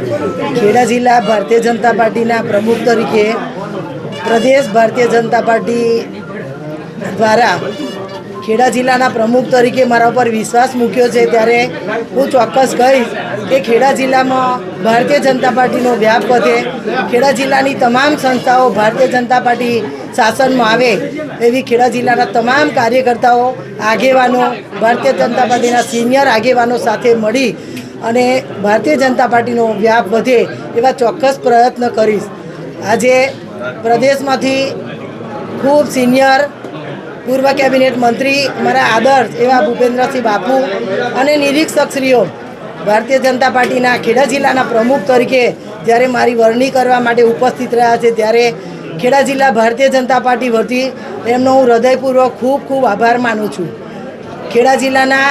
ખેડા જિલ્લા ભારતીય જનતા પાર્ટીના પ્રમુખ તરીકે પ્રદેશ ભારતીય જનતા પાર્ટી દ્વારા ખેડા જિલ્લાના પ્રમુખ તરીકે મારા ઉપર વિશ્વાસ મૂક્યો છે. ત્યારે હું ચોક્કસ કહીશ કે ખેડા જિલ્લામાં ભારતીય જનતા પાર્ટીનો વ્યાપ વધે. ખેડા જિલ્લાની તમામ સંસ્થાઓ ભારતીય જનતા પાર્ટી શાસનમાં આવે એવી ખેડા જિલ્લાના તમામ કાર્યકર્તાઓ, આગેવાનો, ભારતીય જનતા પાર્ટીના સિનિયર આગેવાનો સાથે મળી અને ભારતીય જનતા પાર્ટીનો વ્યાપ વધે એવા ચોક્કસ પ્રયત્ન કરીશ. આજે પ્રદેશમાંથી ખૂબ સિનિયર પૂર્વ કેબિનેટ મંત્રી, મારા આદર્શ એવા ભૂપેન્દ્રસિંહ બાપુ અને નિરીક્ષકશ્રીઓ ભારતીય જનતા પાર્ટીના ખેડા જિલ્લાના પ્રમુખ તરીકે જ્યારે મારી વરણી કરવા માટે ઉપસ્થિત રહ્યા છે, ત્યારે ખેડા જિલ્લા ભારતીય જનતા પાર્ટી વતી એમનો હું હૃદયપૂર્વક ખૂબ ખૂબ આભાર માનું છું. ખેડા જિલ્લાના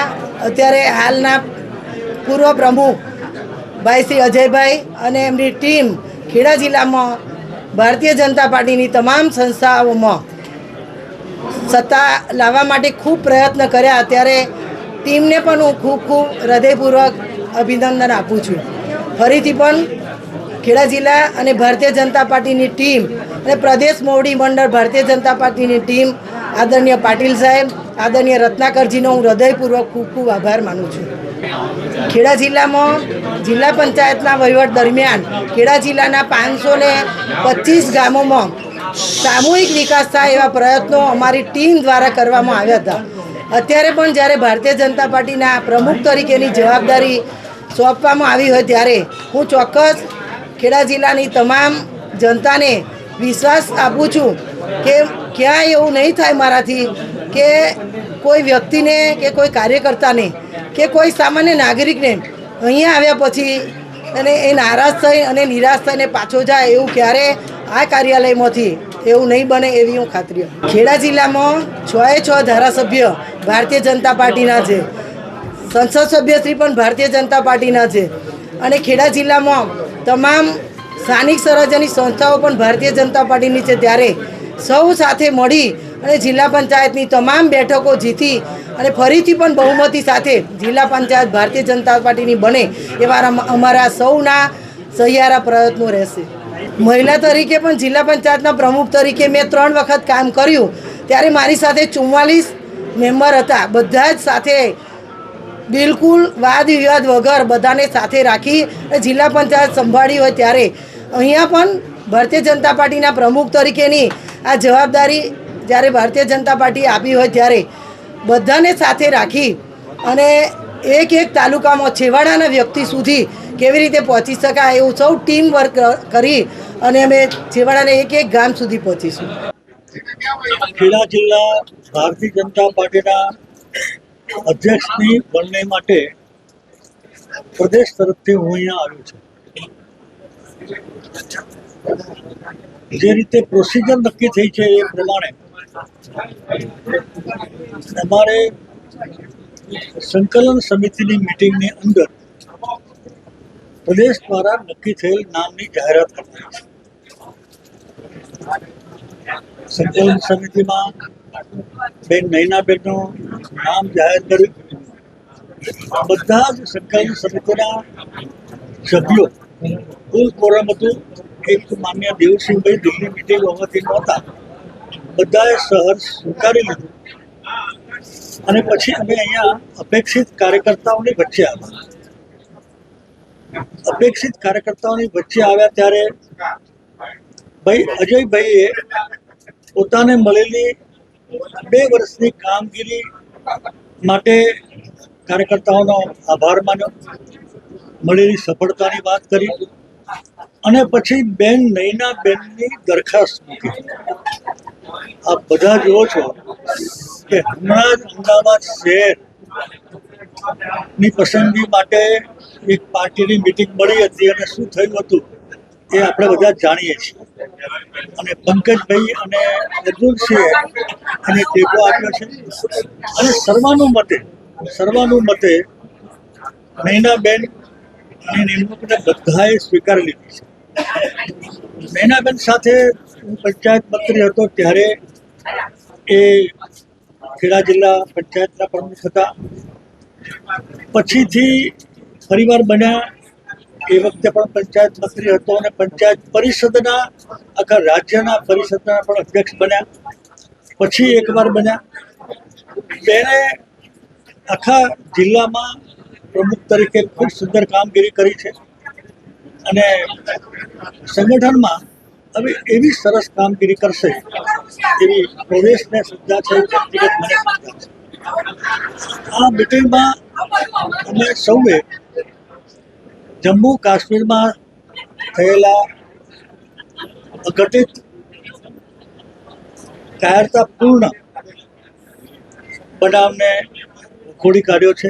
અત્યારે હાલના પૂર્વ પ્રમુખ ભાઈ શ્રી અજયભાઈ અને એમની ટીમ ખેડા જિલ્લામાં ભારતીય જનતા પાર્ટીની તમામ સંસ્થાઓમાં સત્તા લાવવા માટે ખૂબ પ્રયત્ન કર્યા. ત્યારે ટીમને પણ હું ખૂબ ખૂબ હૃદયપૂર્વક અભિનંદન આપું છું. ફરીથી પણ ખેડા જિલ્લા અને ભારતીય જનતા પાર્ટીની ટીમ અને પ્રદેશ મોવડી મંડળ ભારતીય જનતા પાર્ટીની ટીમ આદરણીય પાટીલ સાહેબ, આદરણીય રત્નાકરજીનો હું હૃદયપૂર્વક ખૂબ ખૂબ આભાર માનું છું. ખેડા જિલ્લામાં જિલ્લા પંચાયતના વહીવટ દરમિયાન ખેડા જિલ્લાના પાંચસો ને પચીસ ગામોમાં સામૂહિક વિકાસ થાય એવા પ્રયત્નો અમારી ટીમ દ્વારા કરવામાં આવ્યા હતા. અત્યારે પણ જ્યારે ભારતીય જનતા પાર્ટીના પ્રમુખ તરીકેની જવાબદારી સોંપવામાં આવી હોય ત્યારે હું ચોક્કસ ખેડા જિલ્લાની તમામ જનતાને વિશ્વાસ આપું છું કે ક્યાંય એવું નહીં થાય મારાથી કે કોઈ વ્યક્તિને કે કોઈ કાર્યકર્તાને કે કોઈ સામાન્ય નાગરિકને અહીંયા આવ્યા પછી અને એ નારાજ થઈ અને નિરાશ થઈને પાછો જાય એવું ક્યારે આ કાર્યાલયમાંથી એવું નહીં બને એવી હું ખાતરી ખેડા જિલ્લામાં છ એ છ ધારાસભ્ય ભારતીય જનતા પાર્ટીના છે. સંસદ સભ્યશ્રી પણ ભારતીય જનતા પાર્ટીના છે. અને ખેડા જિલ્લામાં તમામ સ્થાનિક સ્વરાજ્યની સંસ્થાઓ પણ ભારતીય જનતા પાર્ટીની છે. ત્યારે સૌ સાથે મળી અને જિલ્લા પંચાયતની તમામ બેઠકો જીતી અને ફરીથી પણ બહુમતી સાથે જિલ્લા પંચાયત ભારતીય જનતા પાર્ટીની બને એવા અમ- અમારા સૌના સહિયારા પ્રયત્નો રહેશે. મહિલા તરીકે પણ જિલ્લા પંચાયતના પ્રમુખ તરીકે મેં ત્રણ વખત કામ કર્યું. ત્યારે મારી સાથે ચુમ્માલીસ મેમ્બર હતા. બધા જ સાથે બિલકુલ વાદ વિવાદ વગર બધાને સાથે રાખી જિલ્લા પંચાયત સંભાળી હોય ત્યારે. અહીંયા પણ ભારતીય જનતા પાર્ટીના પ્રમુખ તરીકેની આ જવાબદારી જ્યારે ભારતીય જનતા પાર્ટી આપી હોય ત્યારે બધાને સાથે રાખી અને એક એક તાલુકામાં છેવાડાના વ્યક્તિ સુધી કેવી રીતે પહોંચી શકાય એવું સૌ ટીમ વર્ક કરી અને અમે છેવાડાને એક એક ગામ સુધી પહોંચીશું. ખેડા જિલ્લા ભારતીય જનતા પાર્ટીના અધ્યક્ષની વરણી માટે પ્રદેશ તરફથી હું અહીંયા આવ્યો છું. જે રીતે પ્રોસિજર નક્કી થઈ છે એ પ્રમાણે અમારે સંકલન સમિતિની મિટિંગની અંદર પ્રદેશ દ્વારા નક્કી થયેલ નામની જાહેરાત કરવાની છે. સંકલન સમિતિમાં બેન નૈનાબેનનું નામ જાહેર કર્યું. બધા જ સંકલન સમિતિના સભ્યો કુલ કોરમ હતું એક માન્ય દેવસિંહભાઈ દિલ્હી મિટિંગ હોવાથી નહોતા. બધાએ શહેર સ્વીકારી લીધું. અને પછી અમે અહીંયા અપેક્ષિત કાર્યકર્તાઓની વચ્ચે આવ્યા. અપેક્ષિત કાર્યકર્તાઓની વચ્ચે આવ્યા ત્યારે ભાઈ અજયભાઈએ પોતાને મળેલી બે વર્ષની કામગીરી માટે કાર્યકર્તાઓનો આભાર માન્યો. મળેલી સફળતાની વાત કરી. અને પછી બેન નૈના બેનની દરખાસ્ત મૂકી. આપ બધા જુઓ છો કે હમણાં જ અમદાવાદ શહેરની પસંદગી માટે એક પાર્ટીની મિટિંગ મળી હતી અને શું થયું હતું એ આપણે બધા જાણીએ છીએ. અને પંકજભાઈ અને અર્જુનસિંહે અને ટેકો આપ્યો છે. અને સર્વાનુમતે સર્વાનુમતે નૈનાબેન ની નિમણૂકને બધાએ સ્વીકારી લીધી છે. મેનાબેન સાથે હું પંચાયત મંત્રી હતો ત્યારે એ ખેડા જિલ્લા પંચાયતના પ્રમુખ હતા. પછીથી ફરીવાર બન્યા. એ વખતે પણ પંચાયત મંત્રી હતો અને પંચાયત પરિષદના આખા રાજ્યના પરિષદના પણ અધ્યક્ષ બન્યા. પછી એકવાર બન્યા. તેને આખા જિલ્લામાં પ્રમુખ તરીકે ખૂબ સુંદર કામગીરી કરી છે. અને સંગઠનમાં હવે એવી સરસ કામગીરી કરશે એવી પ્રદેશને શ્રદ્ધા છે, વ્યક્તિગત મને શ્રદ્ધા છે. આ મિટિંગમાં અમે સૌએ જમ્મુ કાશ્મીરમાં થયેલા અઘટિત કાયરતાપૂર્ણ બનાવને ખોડી કાઢ્યો છે.